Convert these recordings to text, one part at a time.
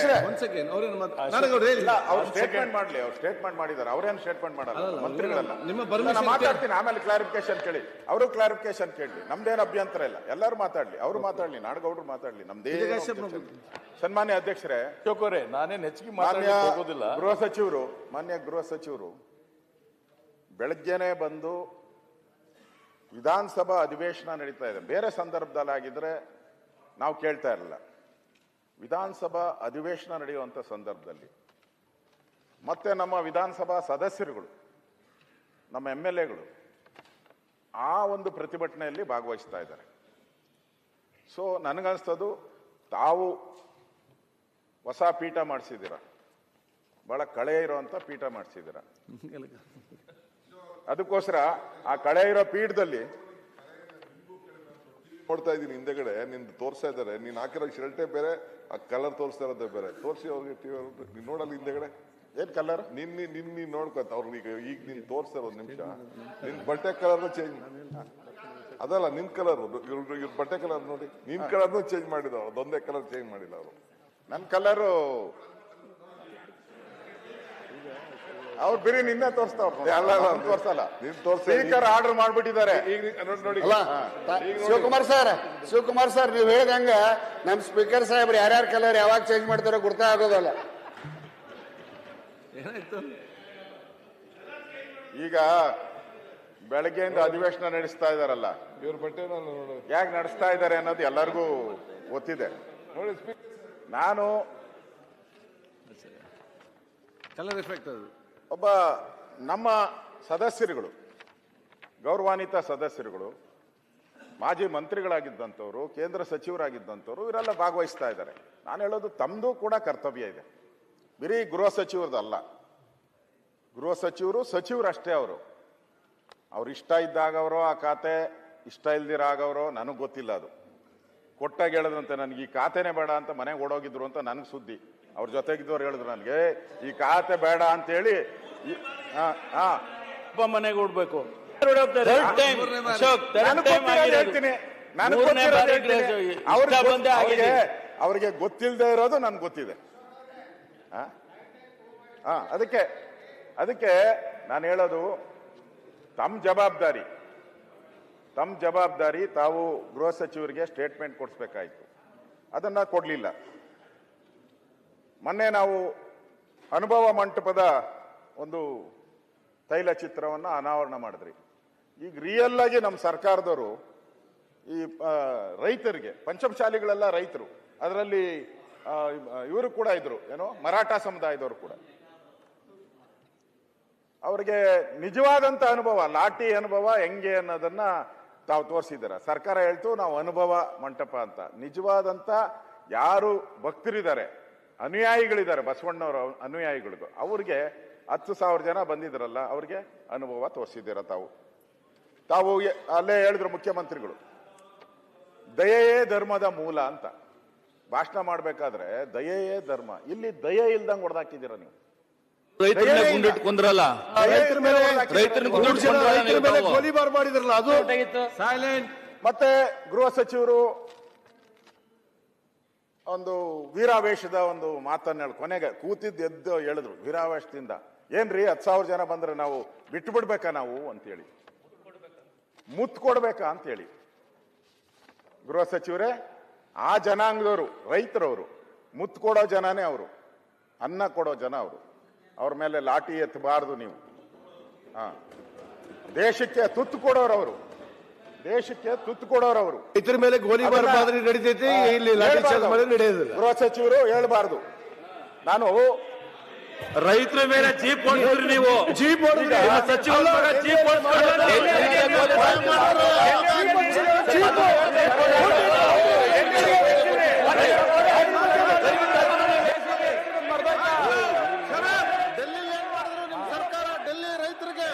ಅಧ್ಯಕ್ಷರೇ ಅವ್ರು ಸ್ಟೇಟ್ಮೆಂಟ್ ಮಾಡ್ಲಿ ಅವ್ರು ಸ್ಟೇಟ್ಮೆಂಟ್ ಮಾಡಿದ್ದಾರೆ. ಅವ್ರೇನು ಸ್ಟೇಟ್ಮೆಂಟ್ ಮಾಡಲ್ಲ? ಮಂತ್ರಿಗಳಲ್ಲ ನಿಮ್ಮ ಮಾತಾಡ್ತೀನಿ. ಆಮೇಲೆ ಕ್ಲಾರಿಫಿಕೇಶನ್ ಕೇಳಿ. ಅವರು ಕ್ಲಾರಿಫಿಕೇಶನ್ ಕೇಳಿ ನಮ್ದೇನು ಅಭ್ಯಂತರ ಇಲ್ಲ. ಎಲ್ಲರೂ ಮಾತಾಡ್ಲಿ. ಅವರು ಮಾತಾಡ್ಲಿ. ನಾಡಗೌಡರು ಮಾತಾಡ್ಲಿ. ನಮ್ದೇ ಸನ್ಮಾನ್ಯ ಅಧ್ಯಕ್ಷರೇ. ಅಶೋಕರೇ ನಾನೇನ್ ಹೆಚ್ಚಿಗೆ ಮಾನ್ಯ ಗೃಹ ಸಚಿವರು ಮಾನ್ಯ ಗೃಹ ಸಚಿವರು ಬೆಳಗ್ಗೆನೆ ಬಂದು ವಿಧಾನಸಭಾ ಅಧಿವೇಶನ ನಡೀತಾ ಇದೆ. ಬೇರೆ ಸಂದರ್ಭದಲ್ಲಿ ಆಗಿದ್ರೆ ನಾವು ಕೇಳ್ತಾ ಇರಲಿಲ್ಲ. ವಿಧಾನಸಭಾ ಅಧಿವೇಶನ ನಡೆಯುವಂಥ ಸಂದರ್ಭದಲ್ಲಿ ಮತ್ತೆ ನಮ್ಮ ವಿಧಾನಸಭಾ ಸದಸ್ಯರುಗಳು, ನಮ್ಮ ಎಂ ಎಲ್ ಎಗಳು ಆ ಒಂದು ಪ್ರತಿಭಟನೆಯಲ್ಲಿ ಭಾಗವಹಿಸ್ತಾ ಇದ್ದಾರೆ. ಸೊ ನನಗನ್ಸ್ತದು ತಾವು ಹೊಸ ಪೀಠ ಮಾಡಿಸಿದ್ದೀರ? ಬಹಳ ಕಳೆ ಇರುವಂತ ಪೀಠ ಮಾಡಿಸಿದ್ದೀರ? ಅದಕ್ಕೋಸ್ಕರ ಆ ಕಳೆ ಇರೋ ಪೀಠದಲ್ಲಿ ನೋಡ್ತಾ ಇದ್ದೀನಿ ಹಿಂದೆಗಡೆ, ನಿಂದು ತೋರಿಸ್ತಾ ಇದ್ದಾರೆ, ನೀನ್ ಹಾಕಿರೋ ಶರ್ಟೇ ಬೇರೆ ಆ ಕಲರ್ ತೋರಿಸ್ತಾ ಇರೋದೇ ಬೇರೆ. ತೋರಿಸಿ ಅವ್ರಿಗೆ ಟಿವಿ ನೀನ್ ನೋಡಲ್ಲ ಹಿಂದೆಗಡೆ? ಏನ್ ಕಲರ್? ನಿನ್ನ ನಿನ್ನ ನಿನ್ ನೀನ್ ನೋಡ್ಕೊತ ಅವ್ರು ಈಗ ಈಗ ನೀನ್ ತೋರಿಸ್ತಾ ಇರೋದು ನಿಮಿಷ. ನಿನ್ ಬಟ್ಟೆ ಕಲರ್ ಚೇಂಜ್ ಅದಲ್ಲ ನಿನ್ ಕಲರ್. ಇವ್ರ ಇವ್ರ ಬಟ್ಟೆ ಕಲರ್ ನೋಡಿ. ನಿನ್ ಕಲರ್ನು ಚೇಂಜ್ ಮಾಡಿದ್ರು ಅದೊಂದೇ ಕಲರ್ ಚೇಂಜ್ ಮಾಡಿಲ್ಲ ಅವರು. ನನ್ನ ಕಲರು ಅವ್ರು ಬಿರಿ ನಿನ್ನೆ ತೋರಿಸ್ತಾವ್ರು ತೋರ್ಸಲ್ಲ. ಸ್ಪೀಕರ್ ಆರ್ಡರ್ ಮಾಡ್ಬಿಟ್ಟಿದ್ದಾರೆ. ಶಿವಕುಮಾರ್ ಸರ್ ಶಿವಕುಮಾರ್ ಸರ್ ನೀವು ಹೇಳ್ದಂಗ ನಮ್ ಸ್ಪೀಕರ್ ಸಾಹೇಬ್ರು ಯಾರ್ಯಾರ ಕಲರ್ ಯಾವಾಗ ಚೇಂಜ್ ಮಾಡ್ತಾರೋ ಗುರ್ತಾ ಆಗೋದಲ್ಲ. ಏನಾಯ್ತು? ಈಗ ಬೆಳಗ್ಗೆಯಿಂದ ಅಧಿವೇಶನ ನಡೆಸ್ತಾ ಇದಾರಲ್ಲ. ಇವ್ರ ಬಟ್ಟೆ ಯಾಕೆ ನಡೆಸ್ತಾ ಇದ್ದಾರೆ ಅನ್ನೋದು ಎಲ್ಲರಿಗೂ ಗೊತ್ತಿದೆ. ನೋಡಿ ನಾನು ಕಲರ್ ಎಫೆಕ್ಟ್ ಅದು. ಒಬ್ಬ ನಮ್ಮ ಸದಸ್ಯರುಗಳು, ಗೌರವಾನ್ವಿತ ಸದಸ್ಯರುಗಳು, ಮಾಜಿ ಮಂತ್ರಿಗಳಾಗಿದ್ದಂಥವ್ರು, ಕೇಂದ್ರ ಸಚಿವರಾಗಿದ್ದಂಥವ್ರು ಇವರೆಲ್ಲ ಭಾಗವಹಿಸ್ತಾ ಇದ್ದಾರೆ. ನಾನು ಹೇಳೋದು ತಮ್ಮದು ಕೂಡ ಕರ್ತವ್ಯ ಇದೆ. ಬರೀ ಗೃಹ ಸಚಿವರದಲ್ಲ ಗೃಹ ಸಚಿವರು ಸಚಿವರಷ್ಟೇ ಅವರು. ಅವ್ರು ಇಷ್ಟ ಇದ್ದಾಗವರೋ ಆ ಖಾತೆ, ಇಷ್ಟ ಇಲ್ದಿರಾಗವರೋ ನನಗೆ ಗೊತ್ತಿಲ್ಲ ಅದು. ಕೊಟ್ಟಾಗ ಹೇಳದಂತೆ, ನನಗೆ ಈ ಖಾತೆನೇ ಬೇಡ ಅಂತ ಮನೆಗೆ ಓಡೋಗಿದ್ರು ಅಂತ ನನಗೆ ಸುದ್ದಿ. ಅವ್ರ ಜೊತೆಗಿದ್ದವ್ರು ಹೇಳಿದ್ರು ನನಗೆ ಈ ಖಾತೆ ಬೇಡ ಅಂತೇಳಿ ಒಬ್ಬ ಮನೆಗೆ ಉಡ್ಬೇಕು ಹೇಳ್ತೀನಿ. ಅವ್ರಿಗೆ ಗೊತ್ತಿಲ್ಲದೆ ಇರೋದು ನನ್ಗೆ ಗೊತ್ತಿದೆ. ಅದಕ್ಕೆ ಅದಕ್ಕೆ ನಾನು ಹೇಳೋದು ತಮ್ಮ ಜವಾಬ್ದಾರಿ ತಮ್ಮ ಜವಾಬ್ದಾರಿ ತಾವು ಗೃಹ ಸಚಿವರಿಗೆ ಸ್ಟೇಟ್ಮೆಂಟ್ ಕೊಡಿಸ್ಬೇಕಾಯ್ತು. ಅದನ್ನ ಕೊಡ್ಲಿಲ್ಲ. ಮೊನ್ನೆ ನಾವು ಅನುಭವ ಮಂಟಪದ ಒಂದು ತೈಲ ಚಿತ್ರವನ್ನು ಅನಾವರಣ ಮಾಡಿದ್ರಿ. ಈಗ ರಿಯಲ್ ಆಗಿ ನಮ್ಮ ಸರ್ಕಾರದವರು ಈ ರೈತರಿಗೆ, ಪಂಚಮಶಾಲಿಗಳೆಲ್ಲ ರೈತರು, ಅದರಲ್ಲಿ ಇವರು ಕೂಡ ಇದ್ರು, ಏನೋ, ಮರಾಠ ಸಮುದಾಯದವರು ಕೂಡ. ಅವರಿಗೆ ನಿಜವಾದಂತ ಅನುಭವ ಲಾಟಿ ಅನುಭವ ಹೆಂಗೆ ಅನ್ನೋದನ್ನ ತಾವು ತೋರಿಸಿದ್ದೀರ. ಸರ್ಕಾರ ಹೇಳ್ತು, ನಾವು ಅನುಭವ ಮಂಟಪ ಅಂತ. ನಿಜವಾದಂತ ಯಾರು ಭಕ್ತರಿದ್ದಾರೆ ಅನುಯಾಯಿಗಳಿದ್ದಾರೆ ಬಸವಣ್ಣವರ ಅನುಯಾಯಿಗಳಿಗೂ. ಅವ್ರಿಗೆ ಹತ್ತು ಸಾವಿರ ಜನ ಬಂದಿದ್ರಲ್ಲ ಅವ್ರಿಗೆ ಅನುಭವ ತೋರಿಸಿದ್ದೀರ ತಾವು. ತಾವು ಅಲ್ಲೇ ಹೇಳಿದ್ರು ಮುಖ್ಯಮಂತ್ರಿಗಳು. ದಯೆಯೇ ಧರ್ಮದ ಮೂಲ ಅಂತ. ಭಾಷಣ ಮಾಡ್ಬೇಕಾದ್ರೆ ದಯೆಯೇ ಧರ್ಮ. ಇಲ್ಲಿ ದಯೆ ಇಲ್ದಂಗ್ ಹೊಡೆದಾಕಿದ್ದೀರ ನೀವು. ರೈತರ ಮಾಡಿದ್ರಲ್ಲ ಅದು ಸೈಲೆಂಟ್ ಮತ್ತೆ ಗೃಹ ಸಚಿವರು ಒಂದು ವೀರಾವೇಶದ ಒಂದು ಮಾತನ್ನು ಹೇಳಿ. ಕೊನೆಗೆ ಕೂತಿದ್ದು ಎದ್ದು ಹೇಳಿದ್ರು, ವೀರಾವೇಶದಿಂದ. ಏನ್ರಿ, ಹತ್ತು ಸಾವಿರ ಜನ ಬಂದ್ರೆ ನಾವು ಬಿಟ್ಟು ಬಿಡ್ಬೇಕಾ ನಾವು ಅಂತೇಳಿ. ಮುತ್ತು ಕೊಡ್ಬೇಕಾ ಅಂತೇಳಿ. ಗೃಹ ಸಚಿವರೇ, ಆ ಜನಾಂಗದವರು, ರೈತರವರು, ಮುತ್ತು ಕೊಡೋ ಜನನೇ ಅವರು, ಅನ್ನ ಕೊಡೋ ಜನ ಅವರು. ಅವ್ರ ಮೇಲೆ ಲಾಠಿ ಎತ್ತಬಾರ್ದು ನೀವು. ಹಾ. ದೇಶಕ್ಕೆ ತುತ್ತು ಕೊಡೋರವರು. ದೇಶಕ್ಕೆ ತುತ್ತು ಕೊಡೋರು ಅವರು ಇದ್ರ ಮೇಲೆ ಗೋಲಿಬಾರ್ ಅದನ್ನ- ಮಾದರಿ ನಡೀತೈತಿ ಇಲ್ಲಿ ಲಾಠಿ ಚಾರ್ಜ್. ಮಾಡಿ ನಡೆಯೋದಿಲ್ಲ ಗೃಹ ಸಚಿವರು ಹೇಳ್ಬಾರ್ದು ನಾನು ರೈತರ ಮೇಲೆ ಜೀಪ್ ಹೊಡೆದ್ರಿ ನೀವು ಜೀಪ್ ಮಗ ಜೀಪ್ ಹೊಡ್ಸ್ಕೊಂಡು ಡೆಲ್ಲಿ ಏನ್ ಮಾಡಿದ್ರು ನಿಮ್ ಸರ್ಕಾರ ಡೆಲ್ಲಿ ರೈತರಿಗೆ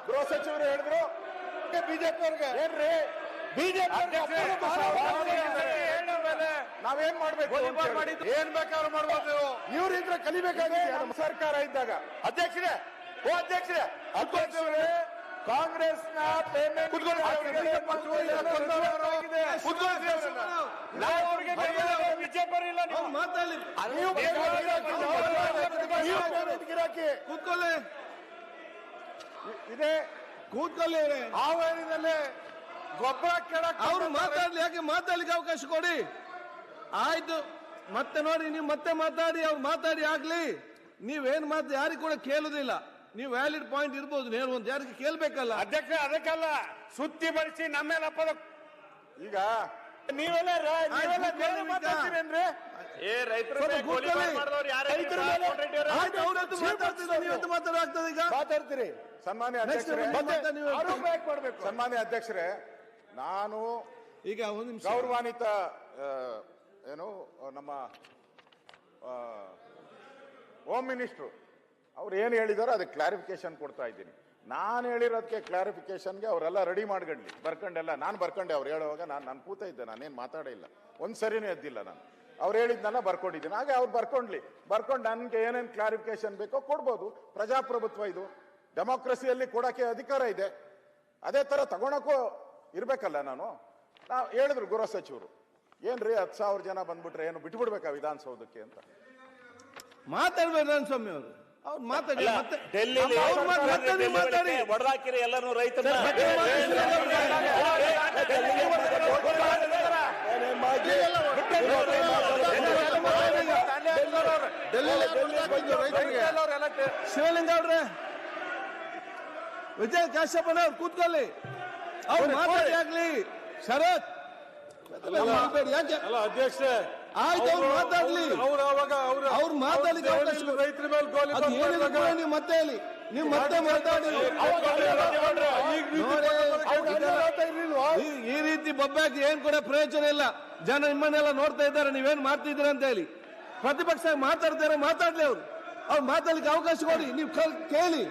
ಗೃಹ ಸಚಿವರು ಹೇಳಿದ್ರು ಬಿಜೆಪಿ ಏನ್ರಿ? ನಾವೇನ್ ಮಾಡ್ಬೇಕು ಏನ್ ಬೇಕಾದ್ರೂ ಮಾಡ್ಬೋದು ಇವ್ರಿದ್ರೆ ಕಲಿಬೇಕಾದ್ರೆ ಸರ್ಕಾರ ಇದ್ದಾಗ. ಅಧ್ಯಕ್ಷರೇ ಓ ಅಧ್ಯಕ್ಷರೇ ಅಧ್ಯಕ್ಷರೇ ಕಾಂಗ್ರೆಸ್ನ ಪೇಮೆಂಟ್ ಅವ್ರು ಮಾತಾಡ್ಲಿ ಕೂತ್ಕೊಳ್ಳಿ. ಇದೆ. ಅವ್ರೆ. ಹಾವೇರಿನಲ್ಲಿ ಗೊಬ್ಬರ ಕೆಳಕ್ ಅವರು ಮಾತಾಡ್ಲಿ ಯಾಕೆ ಮಾತಾಡ್ಲಿಕ್ಕೆ ಅವಕಾಶ ಕೊಡಿ? ಆಯ್ತು ಮತ್ತೆ ನೋಡಿ ನೀವು ಮತ್ತೆ ಮಾತಾಡಿ ಅವ್ರು ಮಾತಾಡಿ ಆಗ್ಲಿ. ನೀವೇನ್ ಮಾತು ಯಾರಿಗೂ ಕೂಡ ಕೇಳುದಿಲ್ಲ. ನೀವು ವ್ಯಾಲಿಡ್ ಪಾಯಿಂಟ್ ಇರ್ಬೋದು ನೇರ ಒಂದು ಯಾರಿಗೆ ಕೇಳ್ಬೇಕಲ್ಲ? ಅಧ್ಯಕ್ಷ ಅದಕ್ಕಲ್ಲ ಸುತ್ತಿ ಬರಿಸಿ ನಮ್ಮೇಲೆ ಅಪ್ಪದ ಈಗ ನೀವೆಲ್ಲ ನೀವೆಲ್ಲ ಬೇರೆ ಮಾತಾಡ್ತೀರೇನ್ರಿ ಏ ರೈತರ ಮಾತಾಡ್ತಿದ್ದಾರೆ, ಈಗ ಮಾತಾಡ್ತೀರಿ. ಸನ್ಮಾನ್ಯ ಅಧ್ಯಕ್ಷರೇ. ಸನ್ಮಾನ್ಯ ಅಧ್ಯಕ್ಷರೇ ನಾನು ಈಗ ಒಂದು ನಿಮಿಷ. ಗೌರವಾನ್ವಿತ ಏನು ನಮ್ಮ ಆ, ಹೋಮ್ ಮಿನಿಸ್ಟ್ರು ಅವ್ರು ಏನು ಹೇಳಿದಾರೋ ಅದಕ್ಕೆ ಕ್ಲಾರಿಫಿಕೇಶನ್ ಕೊಡ್ತಾ ಇದ್ದೀನಿ. ನಾನು ಹೇಳಿರೋದಕ್ಕೆ ಕ್ಲಾರಿಫಿಕೇಶನ್ಗೆ ಅವರೆಲ್ಲ ರೆಡಿ ಮಾಡ್ಕೊಂಡ್ಲಿ ಬರ್ಕೊಂಡೆಲ್ಲ ನಾನು ಬರ್ಕೊಂಡೆ ಅವ್ರು ಹೇಳುವಾಗ ನಾನು ನಾನು ಕೂತ ಇದ್ದೆ ನಾನೇನು ಮಾತಾಡೇ ಇಲ್ಲ. ಒಂದು ಸರಿನೂ ಎದ್ದಿಲ್ಲ ನಾನು. ಅವ್ರು ಹೇಳಿದ್ನೆಲ್ಲ ಬರ್ಕೊಂಡಿದ್ದೀನಿ ಹಾಗೆ ಅವ್ರು ಬರ್ಕೊಂಡ್ಲಿ ಬರ್ಕೊಂಡು ನನಗೆ ಏನೇನು ಕ್ಲಾರಿಫಿಕೇಶನ್ ಬೇಕೋ ಕೊಡ್ಬೋದು ಪ್ರಜಾಪ್ರಭುತ್ವ ಇದು ಡೆಮೋಕ್ರಸಿಯಲ್ಲಿ ಕೊಡೋಕ್ಕೆ ಅಧಿಕಾರ ಇದೆ ಅದೇ ಥರ ತಗೊಳಕ್ಕೂ ಇರಬೇಕಲ್ಲ ನಾನು ನಾವು ಹೇಳಿದ್ರು ಗೃಹ ಸಚಿವರು ಏನ್ರಿ ಹತ್ತು ಸಾವಿರ ಜನ ಬಂದ್ಬಿಟ್ರೆ ಏನು ಬಿಟ್ಬಿಡ್ಬೇಕಾ ವಿಧಾನಸೌಧಕ್ಕೆ ಅಂತ ಮಾತಾಡ್ಬೇಕು ನಾನು ಸ್ವಾಮಿ ಅವರು ಅವ್ರು ಮಾತಾಡಿ ಎಲ್ಲರೂ ರೈತರ ಶಿವಲಿಂಗ ಅವ್ರೆ. ವಿಜಯ್ ಕೂತ್ಕೊಳ್ಳಿ. ಅವ್ರು ಮಾತಾಡಿ ಆಗ್ಲಿ. ಶರತ್. ಯಾಕೆ? ಅಲ್ಲ ಅಧ್ಯಕ್ಷ ಆಯ್ತು ಅವ್ರು ಮಾತಾಡ್ಲಿ. ಅವ್ರು ಅವಾಗ ಅವ್ರು ಅವ್ರ ಮಾತಾಡ್ಲಿಕ್ಕೆ ಅವಕಾಶ ರೈತರ ಮೇಲೆ ಗೋಲಿ ಅದು ನೀವು ಮತ್ತೆ ಹೇಳಿ. ನೀವು ಮತ್ತೆ ಮಾತಾಡಿ ನೋಡಿ, ಈ- ಈ ರೀತಿ ಬೊಬ್ಬಾಕಿ ಏನ್ ಕೂಡ ಪ್ರಯೋಜನ ಇಲ್ಲ. ಜನ ನಿಮ್ಮನ್ನೆಲ್ಲ ನೋಡ್ತಾ ಇದ್ದಾರೆ ನೀವೇನ್ ಮಾಡ್ತಿದ್ದೀರ ಅಂತ ಹೇಳಿ. ಪ್ರತಿಪಕ್ಷ ಮಾತಾಡ್ತಾರೆ ಮಾತಾಡ್ಲಿ ಅವ್ರು. ಅವ್ರು ಮಾತಾಡ್ಲಿಕ್ಕೆ ಅವಕಾಶ ಕೊಡಿ ನೀವು ಕೇಳಿ.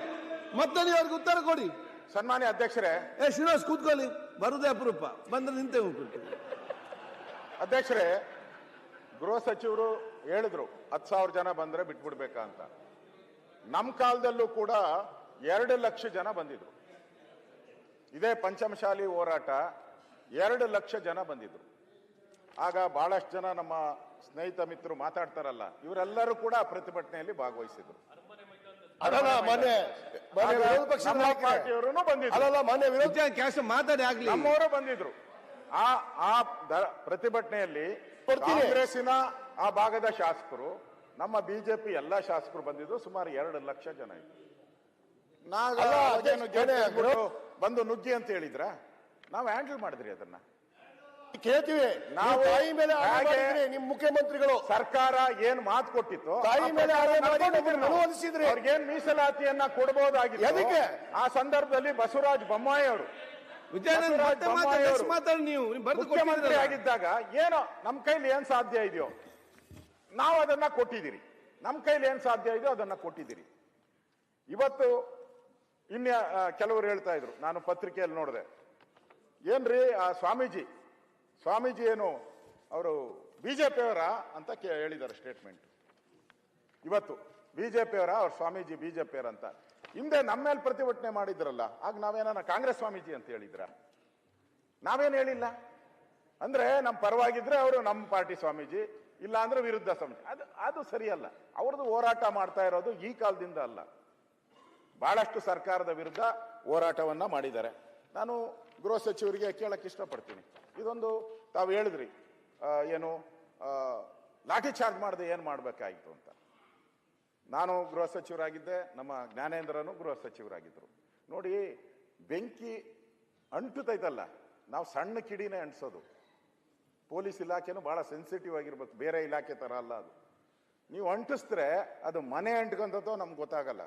ಮತ್ತೆ ನೀವು ಅವ್ರಿಗೆ ಉತ್ತರ ಕೊಡಿ. ಸನ್ಮಾನ್ಯ ಅಧ್ಯಕ್ಷರೇ. ಏ ಶ್ರೀನಿವಾಸ್ ಕೂತ್ಕೊಳ್ಳಿ. ಬರುದೇ ಅಪರೂಪ. ಬಂದ್ರೆ ನಿಂತೆ ಹೋಗ್ಬಿಟ್ಟು. ಅಧ್ಯಕ್ಷರೇ ಗೃಹ ಸಚಿವರು ಹೇಳಿದ್ರು ಹತ್ ಸಾವಿರ ಜನ ಬಂದ್ರೆ ಬಿಟ್ಬಿಡ್ಬೇಕಾ ಅಂತ. ನಮ್ಮ ಕಾಲದಲ್ಲೂ ಕೂಡ ಎರಡು ಲಕ್ಷ ಜನ ಬಂದಿದ್ರು. ಇದೇ ಪಂಚಮಶಾಲಿ ಹೋರಾಟ ಎರಡು ಲಕ್ಷ ಜನ ಬಂದಿದ್ರು. ಆಗ ಬಹಳಷ್ಟು ಜನ ನಮ್ಮ ಸ್ನೇಹಿತ ಮಿತ್ರರು ಮಾತಾಡ್ತಾರಲ್ಲ ಇವರೆಲ್ಲರೂ ಕೂಡ ಪ್ರತಿಭಟನೆಯಲ್ಲಿ ಭಾಗವಹಿಸಿದ್ರು. ನಮ್ಮವರು ಬಂದಿದ್ರು. ಆ ಆ ದ- ಪ್ರತಿಭಟನೆಯಲ್ಲಿ. ಕಾಂಗ್ರೆಸ್ಸಿನ ಆ ಭಾಗದ ಶಾಸಕರು ನಮ್ಮ ಬಿಜೆಪಿ ಎಲ್ಲಾ ಶಾಸಕರು ಬಂದಿದ್ರು ಸುಮಾರು ಎರಡು ಲಕ್ಷ ಜನ ಇದ್ರು. ಬಂದು ನುಗ್ಗಿ ಅಂತ ಹೇಳಿದ್ರ? ನಾವು ಹ್ಯಾಂಡಲ್ ಮಾಡಿದ್ರಿ ಅದನ್ನ. ಕೇಳ್ತೀವಿ. ನಾವು ತಾಯಿ ಮೇಲೆ ನಿಮ್ ಮುಖ್ಯಮಂತ್ರಿಗಳು. ಸರ್ಕಾರ ಏನ್ ಮಾತು ಕೊಟ್ಟಿತ್ತು? ತಾಯಿ ಆ ಮೇಲೆ. ಮನವೊಲಿಸಿದ್ರಿ. ಅವ್ರಿಗೇನ್ ಮೀಸಲಾತಿಯನ್ನ ಕೊಡಬಹುದಾಗಿದೆ ಅದಕ್ಕೆ ಆ ಸಂದರ್ಭದಲ್ಲಿ ಬಸವರಾಜ ಬೊಮ್ಮಾಯಿ ಅವರು. ನೀವು ಮುಖ್ಯಮಂತ್ರಿ ಆಗಿದ್ದಾಗ ಏನೋ ನಮ್ಮ ಕೈಲಿ ಏನ್ ಸಾಧ್ಯ ಇದೆಯೋ? ನಾವು ಅದನ್ನ ಕೊಟ್ಟಿದ್ದೀರಿ. ನಮ್ಮ ಕೈಲಿ ಏನ್ ಸಾಧ್ಯ ಇದೆಯೋ ಅದನ್ನ ಕೊಟ್ಟಿದ್ದೀರಿ. ಇವತ್ತು ಇನ್ನ ಕೆಲವರು ಹೇಳ್ತಾ ಇದ್ರು. ನಾನು ಪತ್ರಿಕೆಯಲ್ಲಿ ನೋಡಿದೆ. ಏನ್ರಿ ಆ ಸ್ವಾಮೀಜಿ? ಸ್ವಾಮೀಜಿ ಏನು ಅವರು ಬಿಜೆಪಿಯವರ ಅಂತ ಕೇ- ಹೇಳಿದ್ದಾರೆ ಸ್ಟೇಟ್ಮೆಂಟ್ ಇವತ್ತು ಬಿಜೆಪಿಯವರ ಅವ್ರ ಸ್ವಾಮೀಜಿ ಬಿಜೆಪಿಯವರ ಅಂತ. ಹಿಂದೆ ನಮ್ಮ ಮೇಲೆ ಪ್ರತಿಭಟನೆ ಮಾಡಿದ್ರಲ್ಲ, ಆಗ ನಾವೇನ ಕಾಂಗ್ರೆಸ್ ಸ್ವಾಮೀಜಿ ಅಂತ ಹೇಳಿದ್ರ? ನಾವೇನು ಹೇಳಿಲ್ಲ? ಅಂದ್ರೆ ನಮ್ಮ ಪರವಾಗಿದ್ರೆ ಅವರು ನಮ್ಮ ಪಾರ್ಟಿ ಸ್ವಾಮೀಜಿ ಇಲ್ಲ ಅಂದ್ರೆ ವಿರುದ್ಧ ಸ್ವಾಮೀಜಿ. ಅದು ಅದು ಸರಿಯಲ್ಲ. ಅವ್ರದ್ದು ಹೋರಾಟ ಮಾಡ್ತಾ ಇರೋದು ಈ ಕಾಲದಿಂದ ಅಲ್ಲ. ಬಹಳಷ್ಟು ಸರ್ಕಾರದ ವಿರುದ್ಧ ಹೋರಾಟವನ್ನ ಮಾಡಿದ್ದಾರೆ. ನಾನು ಗೃಹ ಸಚಿವರಿಗೆ ಕೇಳಕ್ಕೆ ಇಷ್ಟಪಡ್ತೀನಿ. ಇದೊಂದು ತಾವು ಹೇಳಿದ್ರಿ ಏನು ಲಾಠಿ ಚಾರ್ಜ್ ಮಾಡದೆ ಏನು ಮಾಡ್ಬೇಕಾಯ್ತು ಅಂತ. ನಾನು ಗೃಹ ಸಚಿವರಾಗಿದ್ದೆ, ನಮ್ಮ ಜ್ಞಾನೇಂದ್ರನು ಗೃಹ ಸಚಿವರಾಗಿದ್ದರು ನೋಡಿ, ಬೆಂಕಿ ಅಂಟುತ್ತೈತಲ್ಲ ನಾವು ಸಣ್ಣ ಕಿಡಿನೇ ಅಂಟಿಸೋದು. ಪೊಲೀಸ್ ಇಲಾಖೆನೂ ಬಹಳ ಸೆನ್ಸಿಟಿವ್ ಆಗಿರ್ಬೇಕು, ಬೇರೆ ಇಲಾಖೆ ತರ ಅಲ್ಲ ಅದು. ನೀವು ಅಂಟಿಸಿದ್ರೆ ಅದು ಮನೆ ಅಂಟ್ಕೊಂತತೋ ನಮ್ಗೆ ಗೊತ್ತಾಗಲ್ಲ.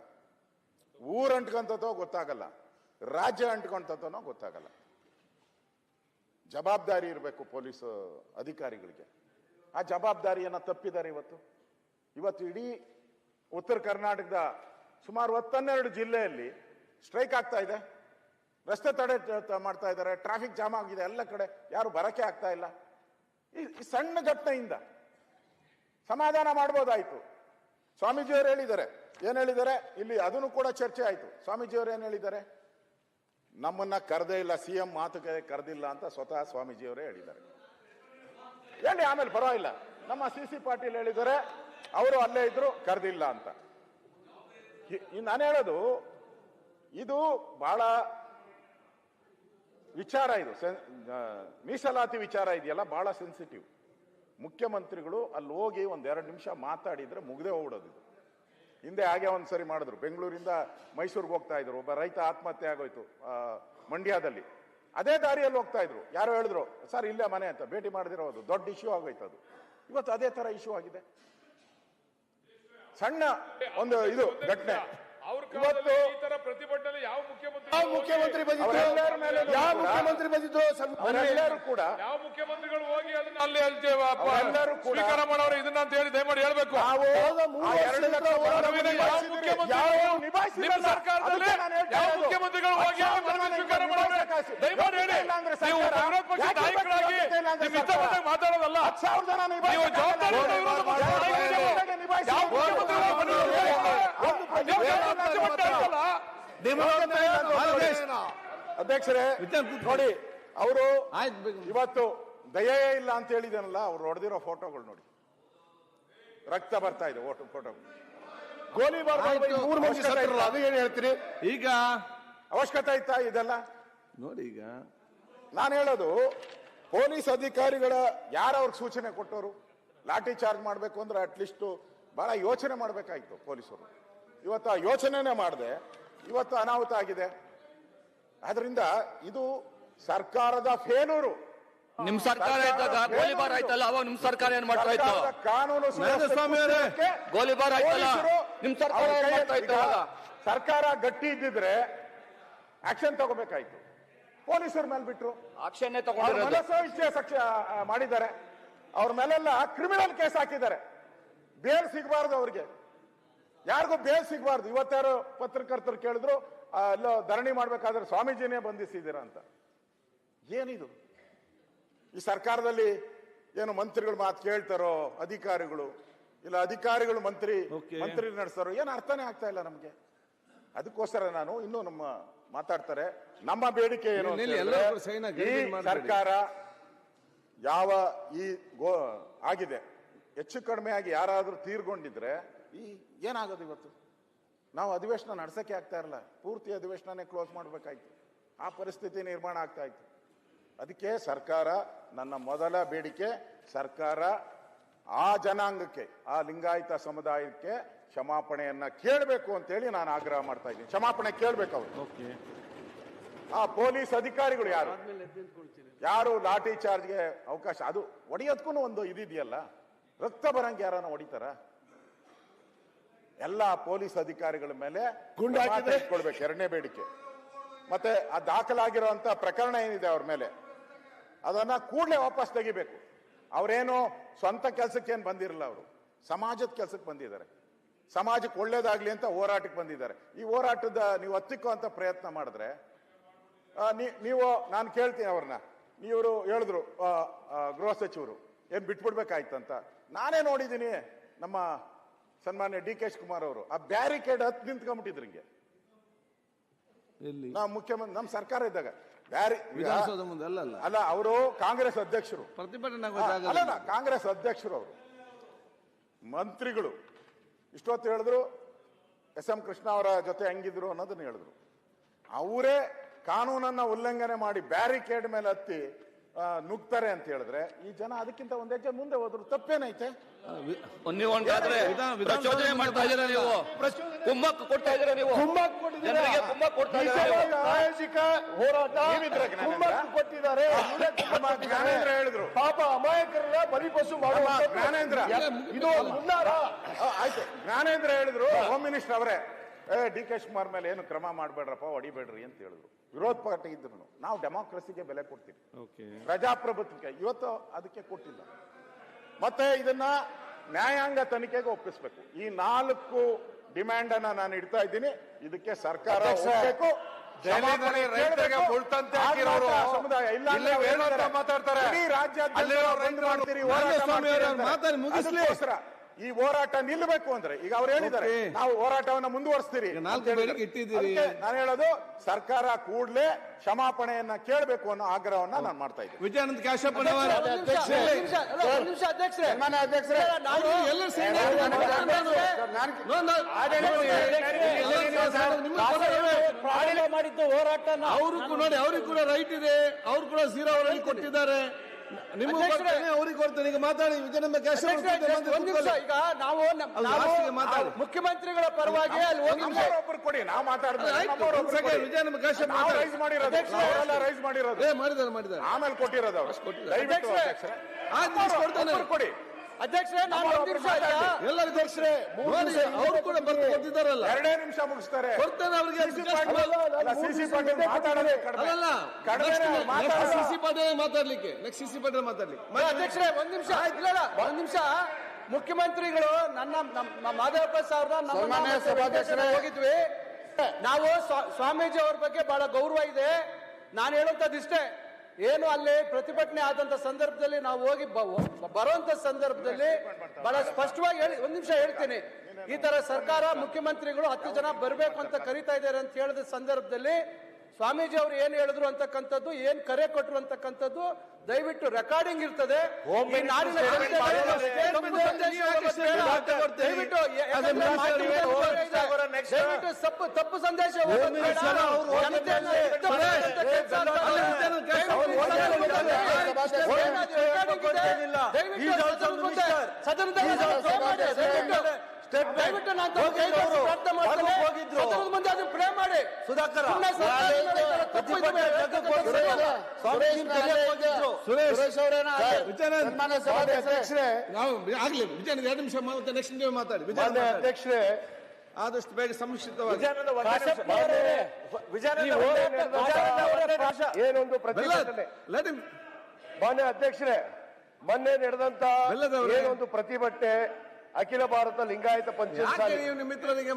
ಊರು ಅಂಟ್ಕೊಂತತೋ ಗೊತ್ತಾಗಲ್ಲ. ರಾಜ್ಯ ಅಂಟ್ಕೊಂತತೋ ಗೊತ್ತಾಗಲ್ಲ. ಜವಾಬ್ದಾರಿ ಇರಬೇಕು ಪೊಲೀಸ್ ಅಧಿಕಾರಿಗಳಿಗೆ. ಆ ಜವಾಬ್ದಾರಿಯನ್ನು ತಪ್ಪಿದ್ದಾರೆ ಇವತ್ತು. ಇವತ್ತು ಇಡೀ ಉತ್ತರ ಕರ್ನಾಟಕದ ಸುಮಾರು ಹತ್ತನ್ನೆರಡು ಜಿಲ್ಲೆಯಲ್ಲಿ ಸ್ಟ್ರೈಕ್ ಆಗ್ತಾ ಇದೆ. ರಸ್ತೆ ತಡೆ ಮಾಡ್ತಾ ಇದ್ದಾರೆ. ಟ್ರಾಫಿಕ್ ಜಾಮ್ ಆಗಿದೆ. ಎಲ್ಲ ಕಡೆ ಯಾರು ಬರಕೆ ಆಗ್ತಾ ಇಲ್ಲ. ಈ ಸಣ್ಣ ಘಟನೆಯಿಂದ ಸಮಾಧಾನ ಮಾಡ್ಬೋದಾಯ್ತು. ಸ್ವಾಮೀಜಿಯವರು ಹೇಳಿದ್ದಾರೆ. ಏನ್ ಹೇಳಿದ್ದಾರೆ? ಇಲ್ಲಿ ಅದನ್ನು ಕೂಡ ಚರ್ಚೆ ಆಯ್ತು. ಸ್ವಾಮೀಜಿಯವರು ಏನ್ ಹೇಳಿದ್ದಾರೆ? ನಮ್ಮನ್ನ ಕರೆದೇ ಇಲ್ಲ ಸಿ ಎಂ ಮಾತುಕತೆ ಕರೆದಿಲ್ಲ ಅಂತ ಸ್ವತಃ ಸ್ವಾಮೀಜಿಯವರೇ ಹೇಳಿದ್ದಾರೆ. ಹೇಳಿ, ಆಮೇಲೆ ಪರವಾಗಿಲ್ಲ. ನಮ್ಮ ಸಿ ಸಿ ಪಾಟೀಲ್ ಹೇಳಿದರೆ ಅವರು ಅಲ್ಲೇ ಇದ್ರು, ಕರೆದಿಲ್ಲ ಅಂತ. ನಾನು ಹೇಳೋದು, ಇದು ಬಹಳ ವಿಚಾರ ಇದು. ಮೀಸಲಾತಿ ವಿಚಾರ ಇದೆಯಲ್ಲ, ಬಹಳ ಸೆನ್ಸಿಟಿವ್ ಮುಖ್ಯಮಂತ್ರಿಗಳು ಅಲ್ಲಿ ಹೋಗಿ ಒಂದೆರಡು ನಿಮಿಷ ಮಾತಾಡಿದ್ರೆ ಮುಗ್ದೇ ಇದು. ಹಿಂದೆ ಹಾಗೆ ಒಂದ್ಸರಿ ಮಾಡಿದ್ರು. ಬೆಂಗಳೂರಿಂದ ಮೈಸೂರಿಗೆ ಹೋಗ್ತಾ ಇದ್ರು. ಒಬ್ಬ ರೈತ ಆತ್ಮಹತ್ಯೆ ಆಗೋಯ್ತು ಮಂಡ್ಯದಲ್ಲಿ. ಅದೇ ದಾರಿಯಲ್ಲಿ ಹೋಗ್ತಾ ಇದ್ರು. ಯಾರೋ ಹೇಳಿದ್ರು, ಸರ್, ಇಲ್ಲೇ ಮನೆ ಅಂತ ಭೇಟಿ ಮಾಡದಿರೋದು. ದೊಡ್ಡ ಇಶ್ಯೂ ಆಗೋಯ್ತು ಅದು. ಇವತ್ತು ಅದೇ ತರ ಇಶ್ಯೂ ಆಗಿದೆ. ಸಣ್ಣ ಒಂದು ಇದು ಘಟನೆ. ಇವತ್ತು ಕಾಲದಲ್ಲಿ ಈ ತರ ಪ್ರತಿಭಟನೆ ಯಾವ ಮುಖ್ಯಮಂತ್ರಿ ಯಾವ ಮುಖ್ಯಮಂತ್ರಿ ಮೇಲೂ ಯಾವ ಮುಖ್ಯಮಂತ್ರಿ ಬಂದಿದ್ದು ಎಲ್ಲರೂ ಕೂಡ ಯಾವ ಮುಖ್ಯಮಂತ್ರಿಗಳು ಹೋಗಿ ಅದನ್ನ ಅಲ್ಲಿ ಅಲ್ಲಿ ಅವರೆಲ್ಲರೂ ಕೂಡ- ಸ್ವೀಕಾರ ಮಾಡೋರು ಇದನ್ನ ಅಂತ ಹೇಳಿ ದಯಮಾಡಿ ಹೇಳ್ಬೇಕು. ಸರ್ಕಾರದಲ್ಲಿ ನಾನು ಯಾವ. ಮುಖ್ಯಮಂತ್ರಿಗಳು ಹೋಗಿ ಸ್ವೀಕಾರ ಮಾಡೋರು? ದಯಮಾಡಿ ಹೇಳಿ. ನೀವು. ವಿರೋಧ ಪಕ್ಷದ ನಾಯಕರಾಗಿ ನಿಮ್ಮ ಇಷ್ಟ ಮಾತಾಡೋದಲ್ಲ? ಹತ್ತು ಸಾವಿರ ಜನ ನೀವು ಜವಾಬ್ದಾರಿ. ಯಾವ ಮುಖ್ಯಮಂತ್ರಿಗಳು ಅಧ್ಯಕ್ಷರೇ. ನೋಡಿ ಅವರು. ಇವತ್ತು ದಯೆಯೇ ಇಲ್ಲ ಅಂತ ಹೇಳಿದನಲ್ಲ ಅವ್ರು ಹೊಡೆದಿರೋ ಫೋಟೋಗಳು ನೋಡಿ. ರಕ್ತ ಬರ್ತಾ ಇದೆ ಓಟು ಫೋಟೋಗಳು ಗೋಲಿ ಅದು ಏನ್ ಹೇಳ್ತೀರಿ. ಈಗ ಅವಶ್ಯಕತೆ ಇತ್ತಾ ಇದೆಲ್ಲ? ನೋಡಿ ಈಗ. ನಾನು ಹೇಳೋದು ಪೊಲೀಸ್ ಅಧಿಕಾರಿಗಳ ಯಾರು ಅವ್ರಿಗೆ ಸೂಚನೆ ಕೊಟ್ಟವರು ಲಾಠಿ ಚಾರ್ಜ್ ಮಾಡಬೇಕು ಅಂದ್ರೆ ಅಟ್ಲೀಸ್ಟ್ ಬಹಳ ಯೋಚನೆ ಮಾಡಬೇಕಾಯ್ತು ಪೊಲೀಸರು. ಇವತ್ತು ಆ ಯೋಚನೆನೇ ಮಾಡದೆ. ಇವತ್ತು ಅನಾಹುತ ಆಗಿದೆ. ಆದ್ರಿಂದ ಇದು ಸರ್ಕಾರದ ಫೇಲೂರು ನಿಮ್ ಸರ್ಕಾರ ಇದ್ದಾಗ ಗೋಲಿಬಾರ್ ಆಯ್ತಲ್ಲ ಅವಾಗ ನಿಮ್ ಸರ್ಕಾರ ಏನ್ ಮಾಡ್ತಾ ಇತ್ತು? ಕಾನೂನು ಗೋಲಿಬಾರ್ ಆಯ್ತಲ್ಲ ನಿಮ್ ಸರ್ಕಾರ ಅವ್ರ ಏನ್ ಕೈಯಲ್ಲಿ ಮಾಡ್ತಾ ಇತ್ತು ಸರ್ಕಾರ ಗಟ್ಟಿ ಇದ್ದಿದ್ರೆ ಆಕ್ಷನ್ ತಗೋಬೇಕಾಯ್ತು. ಪೊಲೀಸರ ಮೇಲೆ ಬಿಟ್ರು. ಆಕ್ಷನ್ ಮಾಡಿದ್ದಾರೆ. ಅವ್ರ ಮೇಲೆಲ್ಲ ಕ್ರಿಮಿನಲ್ ಕೇಸ್ ಹಾಕಿದ್ದಾರೆ. ಬೇಲ್ ಸಿಗಬಾರ್ದು ಅವ್ರಿಗೆ. ಯಾರಿಗೂ ಬೇಲ್ ಸಿಗಬಾರ್ದು. ಇವತ್ತಾರು ಪತ್ರಕರ್ತರು ಕೇಳಿದ್ರು ಆ, ಎಲ್ಲೋ ಧರಣಿ ಮಾಡ್ಬೇಕಾದ್ರೆ ಸ್ವಾಮೀಜಿನೇ ಬಂಧಿಸಿದ್ದೀರಾ ಅಂತ. ಏನಿದು? ಈ ಸರ್ಕಾರದಲ್ಲಿ ಏನು ಮಂತ್ರಿಗಳು ಮಾತು ಕೇಳ್ತಾರೋ ಅಧಿಕಾರಿಗಳು ಇಲ್ಲ ಅಧಿಕಾರಿಗಳು ಮಂತ್ರಿ. ಮಂತ್ರಿ ನಡೆಸ್ತಾರೋ ಏನು ಅರ್ಥನೇ ಆಗ್ತಾ ಇಲ್ಲ ನಮಗೆ. ಅದಕ್ಕೋಸ್ಕರ ನಾನು ಇನ್ನೂ ನಮ್ಮ ಮಾತಾಡ್ತಾರೆ. ನಮ್ಮ ಬೇಡಿಕೆ ಏನು ಸರ್ಕಾರ ಯಾವ ಈ ಗೋ ಆಗಿದೆ. ಹೆಚ್ಚು ಕಡಿಮೆ ಆಗಿ ಯಾರಾದರೂ ತೀರ್ಕೊಂಡಿದ್ರೆ ಈ ಏನಾಗೋದು ಇವತ್ತು? ನಾವು ಅಧಿವೇಶನ ನಡೆಸೋಕ್ಕೆ ಆಗ್ತಾ ಇರಲ್ಲ. ಪೂರ್ತಿ ಅಧಿವೇಶನನೇ ಕ್ಲೋಸ್ ಮಾಡಬೇಕಾಯ್ತು. ಆ ಪರಿಸ್ಥಿತಿ ನಿರ್ಮಾಣ ಆಗ್ತಾ ಇತ್ತು. ಅದಕ್ಕೆ ಸರ್ಕಾರ ನನ್ನ ಮೊದಲ ಬೇಡಿಕೆ ಸರ್ಕಾರ ಆ ಜನಾಂಗಕ್ಕೆ ಆ ಲಿಂಗಾಯತ ಸಮುದಾಯಕ್ಕೆ ಕ್ಷಮಾಪಣೆಯನ್ನ ಕೇಳಬೇಕು ಅಂತೇಳಿ ನಾನು ಆಗ್ರಹ ಮಾಡ್ತಾ ಇದ್ದೀನಿ. ಕ್ಷಮಾಪಣೆ ಕೇಳಬೇಕು ಅವರು. ಆ ಪೊಲೀಸ್ ಅಧಿಕಾರಿಗಳು ಯಾರು? ಯಾರು ಲಾಠಿ ಚಾರ್ಜ್ಗೆ ಅವಕಾಶ? ಅದು ಹೊಡೆಯೋದಕ್ಕೂ ಒಂದು ಇದಿದೆಯಲ್ಲ? ರಕ್ತ ಬರಂಗೆ ಯಾರನ್ನ ಹೊಡಿತಾರ? ಎಲ್ಲ ಪೊಲೀಸ್ ಅಧಿಕಾರಿಗಳ ಮೇಲೆ ಗುಂಡು ಎರಡನೇ ಬೇಡಿಕೆ. ಮತ್ತೆ ಆ ದಾಖಲಾಗಿರುವಂತ ಪ್ರಕರಣ ಏನಿದೆ ಅವ್ರ ಮೇಲೆ? ಅದನ್ನ ಕೂಡಲೇ ವಾಪಸ್ ತೆಗಿಬೇಕು. ಅವರೇನು ಸ್ವಂತ ಕೆಲಸಕ್ಕೆ ಏನು ಬಂದಿರಲ್ಲ ಅವರು? ಸಮಾಜದ ಕೆಲಸಕ್ಕೆ ಬಂದಿದ್ದಾರೆ. ಸಮಾಜಕ್ಕೆ ಒಳ್ಳೇದಾಗ್ಲಿ ಅಂತ ಹೋರಾಟಕ್ಕೆ ಬಂದಿದ್ದಾರೆ. ಈ ಹೋರಾಟದ ನೀವು ಹತ್ತಿಕ್ಕೋ ಅಂತ ಪ್ರಯತ್ನ ಮಾಡಿದ್ರೆ ನೀವು ನಾನು ಕೇಳ್ತೀನಿ ಅವ್ರನ್ನ. ನೀವರು ಹೇಳಿದ್ರು ಗೃಹ ಸಚಿವರು. ಏನ್ ಬಿಟ್ಬಿಡ್ಬೇಕಾಯ್ತಂತ. ನಾನೇ ನೋಡಿದ್ದೀನಿ ನಮ್ಮ ಸನ್ಮಾನ್ಯ ಡಿ ಕೆ ಕುಮಾರ್ ಅವರು ಆ ಬ್ಯಾರಿಕೇಡ್ ಹತ್ತು ನಿಂತ್ಕೊಂಡ್ಬಿಟ್ಟಿದ್ರು ಹಿಂಗೆ. ನಾವು ಮುಖ್ಯಮಂತ್ರಿ ನಮ್ಮ ಸರ್ಕಾರ ಇದ್ದಾಗ. ಬ್ಯಾರಿ ಅಲ್ಲ ಅವರು ಕಾಂಗ್ರೆಸ್ ಅಧ್ಯಕ್ಷರು. ಪ್ರತಿಭಟನೆ ಕಾಂಗ್ರೆಸ್ ಅಧ್ಯಕ್ಷರು ಅವರು. ಮಂತ್ರಿಗಳು ಇಷ್ಟೊತ್ತು ಹೇಳಿದ್ರು ಎಸ್ ಎಂ ಕೃಷ್ಣ ಅವರ ಜೊತೆ ಹೆಂಗಿದ್ರು ಅನ್ನೋದನ್ನ ಹೇಳಿದ್ರು. ಅವರೇ ಕಾನೂನನ್ನ ಉಲ್ಲಂಘನೆ ಮಾಡಿ ಬ್ಯಾರಿಕೇಡ್ ಮೇಲೆ ಹತ್ತಿ ನುಗ್ತಾರೆ ಅಂತ ಹೇಳಿದ್ರೆ ಈ ಜನ ಅದಕ್ಕಿಂತ ಒಂದ್ ಹೆಜ್ಜೆ ಮುಂದೆ ಹೋದ್ರು ತಪ್ಪೇನೈತೆ ನೀವು ಒಂದಾದ್ರೆ ಪ್ರಚೋದನೆ ಮಾಡ್ತಾ ಇದೀರ ನೀವು ಕೊಡ್ತಾ ಇದೀರ ನೀವು ಕುಮ್ಮಕ್ ಕೊಟ್ಟಿದ್ದೀರಾ? ಕೊಡ್ತಾ. ಪ್ರಾಯೋಜಿಕ ಹೋರಾಟ ಕೊಟ್ಟಿದ್ದಾರೆ. ಜ್ಞಾನೇಂದ್ರ ಹೇಳಿದ್ರು. ಪಾಪ ಅಮಾಯಕರನ್ನ ಬಲಿಪಶು ಮಾಡುವಂಥದ್ದು. ಜ್ಞಾನೇಂದ್ರ. ಇದು ಮುನ್ನಾರ ಆಯ್ತು ಜ್ಞಾನೇಂದ್ರ ಹೇಳಿದ್ರು ಹೋಮ್ ಮಿನಿಸ್ಟರ್ ಅವರೇ ಏ ಡಿ ಕೆ ಶಿವಕುಮಾರ್ ಮೇಲೆ ಏನು ಕ್ರಮ ಮಾಡಬೇಡ್ರಪ್ಪ ಹೊಡಿಬೇಡ್ರಿ ಅಂತ ಹೇಳಿದ್ರು. ವಿರೋಧ ಪಾರ್ಟಿ ಇದ್ರು ನಾವು ಡೆಮಾಕ್ರಸಿಗೆ ಬೆಲೆ ಕೊಡ್ತೀವಿ. ಓಕೆ. ಪ್ರಜಾಪ್ರಭುತ್ವಕ್ಕೆ. ಇವತ್ತು ಅದಕ್ಕೆ ಕೊಟ್ಟಿಲ್ಲ. ಮತ್ತೆ ಇದನ್ನ ನ್ಯಾಯಾಂಗ ತನಿಖೆಗೆ ಒಪ್ಪಿಸ್ಬೇಕು. ಈ ನಾಲ್ಕು ಡಿಮ್ಯಾಂಡ್ ಅನ್ನ ನಾನು ಇಡ್ತಾ ಇದ್ದೀನಿ. ಇದಕ್ಕೆ ಸರ್ಕಾರ ಸಮುದಾಯ. ಇಲ್ಲ ಇಲ್ಲೇ ಈ ಹೋರಾಟ ನಿಲ್ಲಬೇಕು ಅಂದ್ರೆ ಈಗ ಅವ್ರು ಹೇಳಿದ್ದಾರೆ. ನಾವು ಹೋರಾಟವನ್ನ ಮುಂದುವರಿಸ್ತೀರಿ ಈಗ ನಾಲ್ಕು ಅಂತ ಬೇಡಿಕೆ ಇಟ್ಟಿದ್ದೀರಿ. ನಾನು ಹೇಳೋದು ಸರ್ಕಾರ ಕೂಡಲೇ ಕ್ಷಮಾಪಣೆಯನ್ನ ಕೇಳಬೇಕು ಅನ್ನೋ ಆಗ್ರಹವನ್ನ ನಾನು ಮಾಡ್ತಾ ಇದ್ದೀನಿ. ವಿಜಯಾನಂದ ಸೇರಿ ಮಾಡಿದ್ದು ಹೋರಾಟ ಅವರು ನೋಡಿ ಅವ್ರಿಗೆ ಕೂಡ ರೈಟ್ ಇದೆ. ಅವ್ರು ಕೂಡ ಜೀರೋ ಅವರಲ್ಲಿ ಕೊಟ್ಟಿದ್ದಾರೆ. ನಿಮಗೂ ಕೊಡ್ತೇನೆ ಅವ್ರಿಗೆ ಕೊಡ್ತೇನೆ ಈಗ ಮಾತಾಡಿ ಈಗ ನಾವು. ಮುಖ್ಯಮಂತ್ರಿಗಳ ಪರವಾಗಿ ಅಲ್ಲಿ ಹೋಗಿ ಕೊಡಿ ನಾವು ಮಾತಾಡಿದ್ರೆ. ರೈಸ್ ಮಾಡಿರೋದು. ರೈಸ್ ಮಾಡಿರೋದು. ಆಮೇಲೆ ಕೊಟ್ಟಿರೋದು ಅವರು. ಕೊಡಿ. ಅಧ್ಯಕ್ಷರೇ ನಾನು ಒಂದ್ ನಿಮಿಷ ಈಗ ಎಲ್ಲರಿಗೂ ತೋರಿಸ್ರೆ ಅವರು ಕೂಡ ಬರ್ದು ಕೊಟ್ಟಿದ್ದಾರಲ್ಲ ಎರಡೇ ನಿಮಿಷ ಮುಗಿಸ್ತಾರೆ. ಕೊಡ್ತೇನೆ ಅವ್ರಿಗೆ ಸಿಸಿ ಪಾಟೀಲ್ ಸಿಸಿ ಪಾಟೀಲ್ ಮಾತಾಡೋದೇ ಕಡಿಮೆ. ಅಲ್ಲ ಕಡಿಮೆ ಮಾತಾಡೋದು ಸಿಸಿ ಪಾಟೀಲ್ ಮಾತಾಡ್ಲಿಕ್ಕೆ ನೆಕ್ಸ್ಟ್ ಸಿಸಿ ಪಾಟೀಲ್ ಮಾತಾಡ್ಲಿಕ್ಕೆ. ಮಾತಾಡಿ. ಅಧ್ಯಕ್ಷರೇ ಒಂದ್ ನಿಮಿಷ. ಇಲ್ಲ ಇಲ್ಲ, ಒಂದ್ ನಿಮಿಷ. ಮುಖ್ಯಮಂತ್ರಿಗಳು ನನ್ನ ನಮ್ಮ ಮಾಧವಪ್ಪ ಸಾವ್ರ ನಮ್ಮ ಸನ್ಮಾನ್ಯ ನಮ್ಮ ಸಭಾಧ್ಯಕ್ಷರೇ. ಹೋಗಿದ್ವಿ. ನಾವು ಸ್ವಾ- ಸ್ವಾಮೀಜಿ ಅವ್ರ ಬಗ್ಗೆ ಬಹಳ ಗೌರವ ಇದೆ. ನಾನು ಹೇಳುವಂತದ್ದು ಇಷ್ಟೇ ಏನು ಅಲ್ಲಿ ಪ್ರತಿಭಟನೆ ಆದಂತ ಸಂದರ್ಭದಲ್ಲಿ ನಾವು ಹೋಗಿ ಬರುವಂತ ಸಂದರ್ಭದಲ್ಲಿ ಬಹಳ ಸ್ಪಷ್ಟವಾಗಿ ಹೇಳಿ ಒಂದ್ ನಿಮಿಷ ಹೇಳ್ತೀನಿ. ಈ ತರ ಸರ್ಕಾರ ಮುಖ್ಯಮಂತ್ರಿಗಳು ಹತ್ತು ಜನ ಬರಬೇಕು ಅಂತ ಕರಿತಾ ಇದ್ದಾರೆ ಅಂತ ಹೇಳಿದ ಸಂದರ್ಭದಲ್ಲಿ ಸ್ವಾಮೀಜಿ ಅವರು ಏನ್ ಹೇಳಿದ್ರು ಅಂತಕ್ಕಂಥದ್ದು ಏನ್ ಕರೆ ಕೊಟ್ರು ಅಂತಕ್ಕಂಥದ್ದು ದಯವಿಟ್ಟು ರೆಕಾರ್ಡಿಂಗ್ ಇರ್ತದೆ. ತಪ್ಪು ಸಂದೇಶ ದಯವಿಟ್ಟು ನಾನು ಸುಧಾಕರ್. ಸುರೇಶ್ ಆಗ್ಲಿ ವಿಜಯನಂದ ಎರಡು ನಿಮಿಷ ನೆಕ್ಸ್ಟ್ ನೀವು ಮಾತಾಡಿ. ಅಧ್ಯಕ್ಷರೇ ಆದಷ್ಟು ಬೇಗ ಸಂಕ್ಷಿಪ್ತವಾಗಿ ಏನೊಂದು ಮಾನ್ಯ ಅಧ್ಯಕ್ಷರೇ ಮೊನ್ನೆ ನಡೆದಂತ. ಏನೊಂದು ಪ್ರತಿಭಟನೆ ಅಖಿಲ ಭಾರತ ಲಿಂಗಾಯತ ಪಂಚಾಯತ್ ಮಾಡಿ ಮಿತ್ರರಿಗೆ